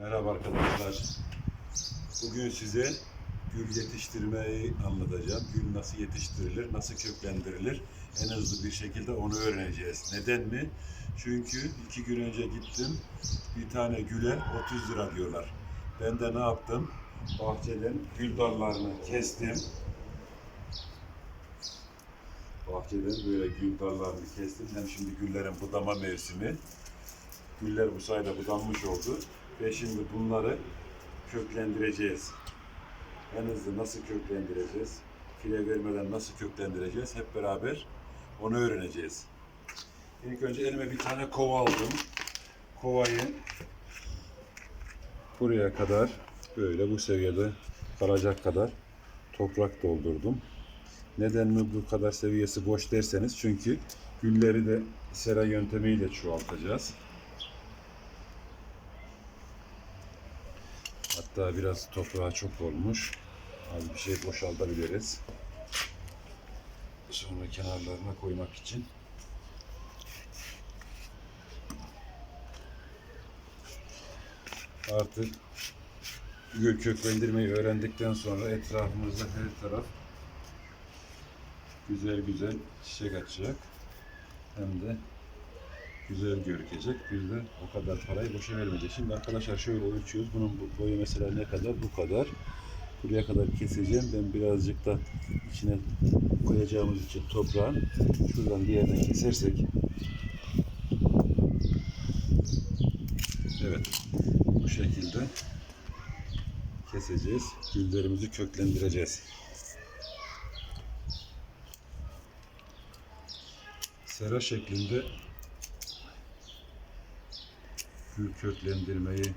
Merhaba arkadaşlar. Bugün size gül yetiştirmeyi anlatacağım. Gül nasıl yetiştirilir, nasıl köklendirilir en hızlı bir şekilde onu öğreneceğiz. Neden mi? Çünkü iki gün önce gittim. Bir tane güle 30 lira diyorlar. Ben de ne yaptım? Bahçeden gül dallarını kestim. Bahçeden böyle gül dallarını kestim. Hem şimdi güllerin budama mevsimi. Güller bu sayede budanmış oldu. Ve şimdi bunları köklendireceğiz. En hızlı nasıl köklendireceğiz? File vermeden nasıl köklendireceğiz? Hep beraber onu öğreneceğiz. İlk önce elime bir tane kova aldım. Kovayı buraya kadar böyle bu seviyede kalacak kadar toprak doldurdum. Neden mi bu kadar seviyesi boş derseniz çünkü gülleri de sera yöntemiyle çoğaltacağız. Hatta biraz toprağa çok olmuş. Az bir şey boşaltabiliriz. Sonra kenarlarına koymak için. Artık gül köklendirmeyi öğrendikten sonra etrafımızda her taraf güzel güzel çiçek açacak. Hem de güzel gözükecek. Bir de o kadar parayı boşa vermeyecek. Şimdi arkadaşlar şöyle ölçüyoruz. Bunun bu- boyu mesela ne kadar? Bu kadar. Buraya kadar keseceğim. Ben birazcık da içine koyacağımız için toprağın şuradan bir yerden kesersek Evet. Bu şekilde keseceğiz. Güllerimizi köklendireceğiz. Sera şeklinde gül köklendirmeyi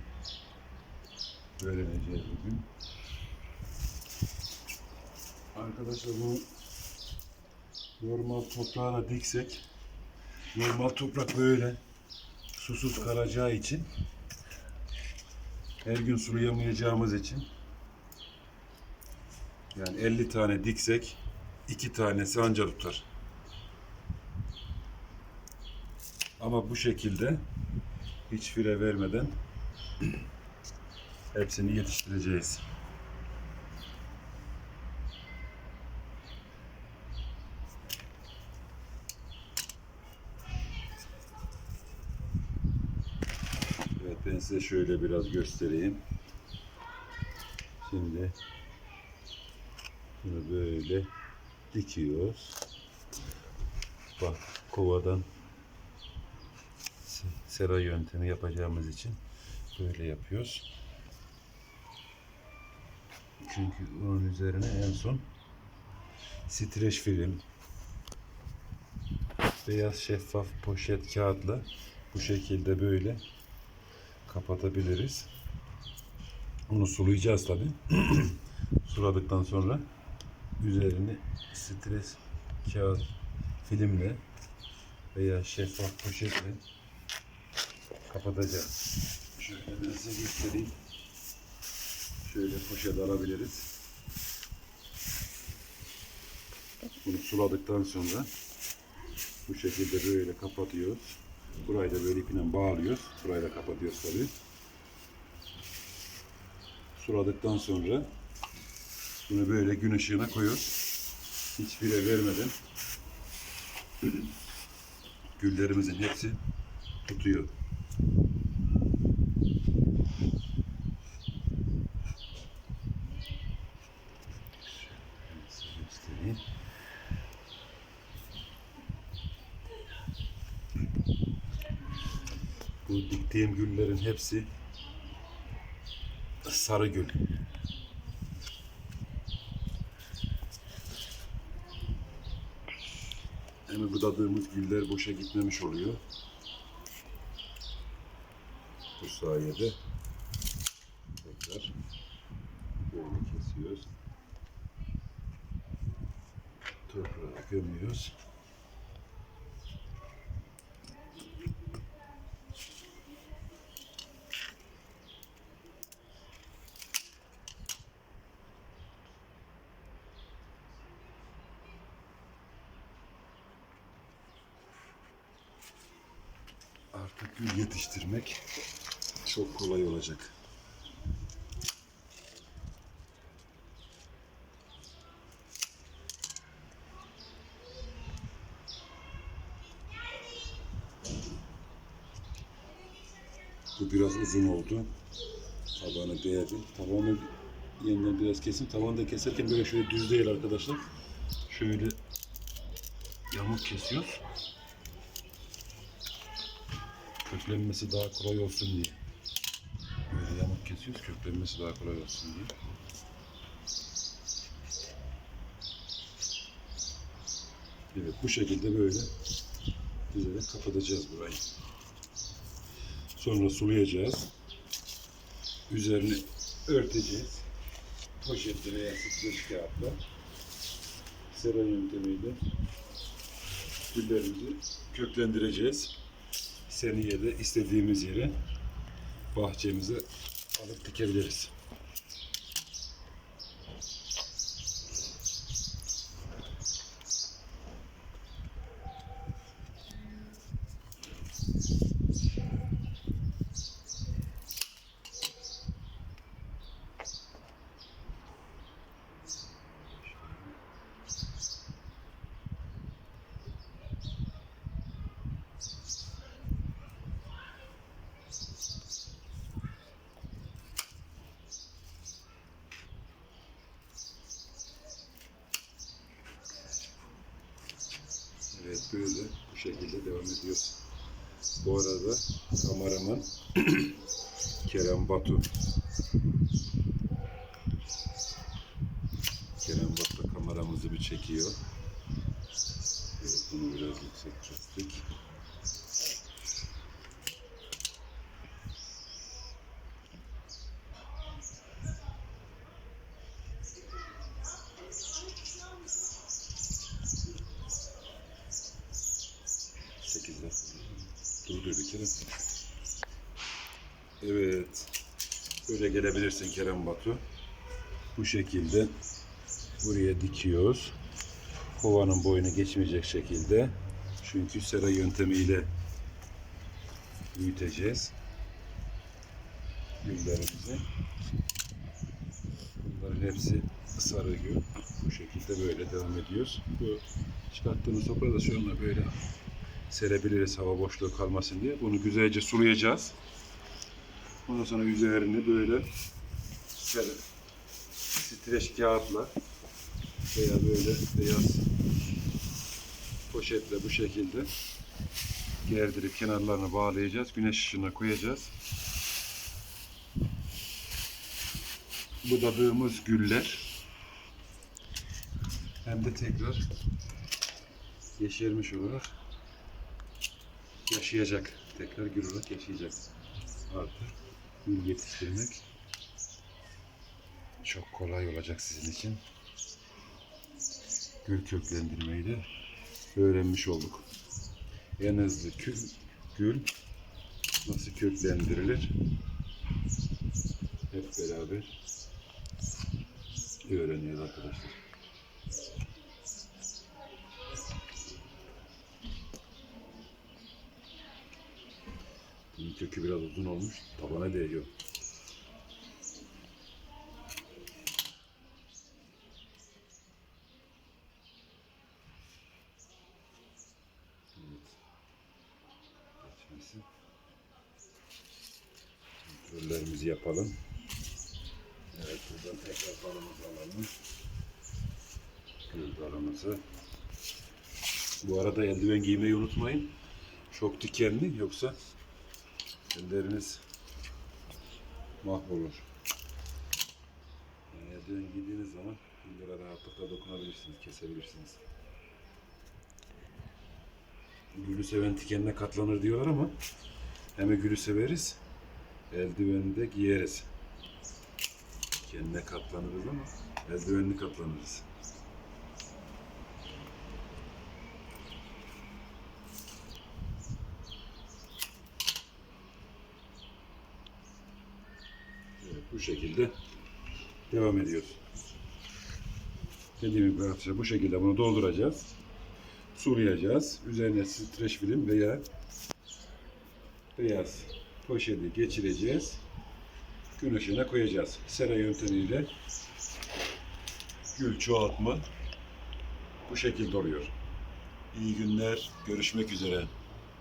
öğreneceğiz bugün. Arkadaşlar bunu normal toprağına diksek normal toprak böyle susuz kalacağı için her gün sulayamayacağımız için yani 50 tane diksek 2 tanesi anca tutar. Ama bu şekilde hiç fire vermeden hepsini yetiştireceğiz. Evet ben size şöyle biraz göstereyim. Şimdi bunu böyle dikiyoruz. Bak kovadan sera yöntemi yapacağımız için böyle yapıyoruz. Çünkü onun üzerine en son streç film beyaz şeffaf poşet kağıtla bu şekilde böyle kapatabiliriz. Onu sulayacağız tabi. Suladıktan sonra üzerini stres kağıt filmle veya şeffaf poşetle kapatacağız. Şöyle ben size göstereyim. Şöyle poşet alabiliriz. Bunu suladıktan sonra bu şekilde böyle kapatıyoruz. Burayı da böyle ipiyle bağlıyoruz. Burayı da kapatıyoruz tabi. Suladıktan sonra bunu böyle gün ışığına koyuyoruz. Hiç fire vermeden güllerimizin hepsi tutuyor. Size göstereyim. Bu diktiğim güllerin hepsi sarı gül. Hem budadığımız güller boşa gitmemiş oluyor. Bu sayede tekrar böyle kesiyoruz. Toprağa gömüyoruz. gül yetiştirmek çok kolay olacak. Bu biraz uzun oldu. Tabanı değdi. Tabanı yeniden biraz kesin. Tabanı da keserken böyle şöyle düz değil arkadaşlar. Şöyle yamuk kesiyoruz. Köklenmesi daha kolay olsun diye. Böyle yamuk kesiyoruz. Köklenmesi daha kolay olsun diye. Evet bu şekilde böyle dizerek kapatacağız burayı. Sonra sulayacağız. Üzerini örteceğiz. Poşetle veya streç kağıtla sera yöntemiyle güllerimizi köklendireceğiz. Seneye de istediğimiz yere bahçemize alıp dikebiliriz. Evet böyle bu ediyoruz. Bu arada kameraman Kerem Batu. Kerem Batu kameramızı bir çekiyor. Evet, bunu biraz yüksek kestik. Kere. Evet. Böyle gelebilirsin Kerem Batu. Bu şekilde buraya dikiyoruz. Kovanın boyunu geçmeyecek şekilde. Çünkü sera yöntemiyle büyüteceğiz. Güllerimizi. Bunların hepsi sarı gül. Bu şekilde böyle devam ediyoruz. Bu çıkarttığımız toprağı da şununla böyle serebiliriz hava boşluğu kalmasın diye. Bunu güzelce sulayacağız. Ondan sonra üzerini böyle şöyle streç kağıtla veya böyle beyaz poşetle bu şekilde gerdirip kenarlarını bağlayacağız. Güneş ışığına koyacağız. Budadığımız güller hem de tekrar yeşermiş olarak yaşayacak. Tekrar gül olarak yaşayacak. Artık gül yetiştirmek çok kolay olacak sizin için. Gül köklendirmeyi de öğrenmiş olduk. En hızlı gül, gül nasıl köklendirilir hep beraber öğreniyoruz arkadaşlar. Kökü biraz uzun olmuş. Tabana değiyor. Evet. Kontrollerimizi yapalım. Evet buradan tekrar balımızı alalım. Gül balımızı. Bu arada eldiven giymeyi unutmayın. Çok dikenli yoksa elleriniz mahvolur. Yani eldiven giydiğiniz zaman güllere rahatlıkla dokunabilirsiniz, kesebilirsiniz. Gülü seven dikenine katlanır diyorlar ama hem gülü severiz, eldiveni de giyeriz. Dikenine katlanırız ama eldivenli katlanırız. Şekilde devam ediyoruz. Dediğim gibi arkadaşlar bu şekilde bunu dolduracağız. Sulayacağız. Üzerine streç film veya beyaz poşeti geçireceğiz. Gün ışığına koyacağız. Sera yöntemiyle gül çoğaltma bu şekilde oluyor. İyi günler. Görüşmek üzere.